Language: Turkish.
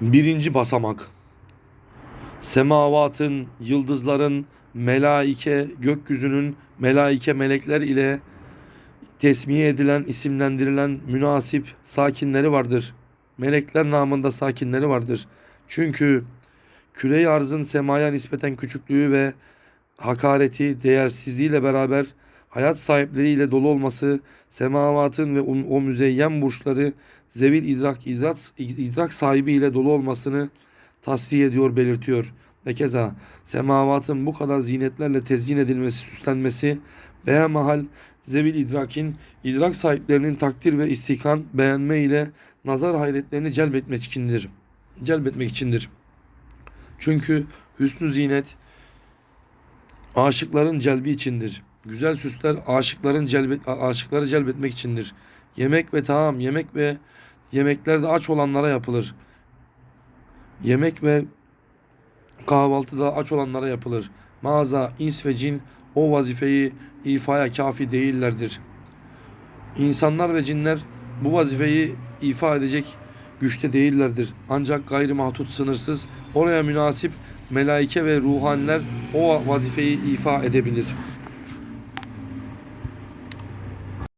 Birinci basamak. Semavatın, yıldızların, melaike, gökyüzünün, melaike melekler ile tesmiye edilen, isimlendirilen münasip sakinleri vardır. Melekler namında sakinleri vardır. Çünkü küre-i arzın semaya nispeten küçüklüğü ve hakareti, değersizliğiyle beraber hayat sahipleriyle dolu olması, semavatın ve o, müzeyyen burçları zevil idrak, idrak, idrak sahibi ile dolu olmasını tasdik ediyor, belirtiyor. Ve keza semavatın bu kadar zinetlerle tezyin edilmesi, süslenmesi, behemahal zevil idrakin, idrak sahiplerinin takdir ve istihkan, beğenme ile nazar hayretlerini celbetmek içindir. Celbetmek içindir. Çünkü hüsnü zinet aşıkların celbi içindir. Güzel süsler aşıkların celbet aşıkları celbetmek içindir. Yemek ve taam, yemek ve yemeklerde aç olanlara yapılır. Yemek ve kahvaltıda aç olanlara yapılır. Mağaza, ins ve cin o vazifeyi ifaya kafi değillerdir. İnsanlar ve cinler bu vazifeyi ifa edecek güçte değillerdir. Ancak gayri mahdut sınırsız oraya münasip melaike ve ruhaniler o vazifeyi ifa edebilir.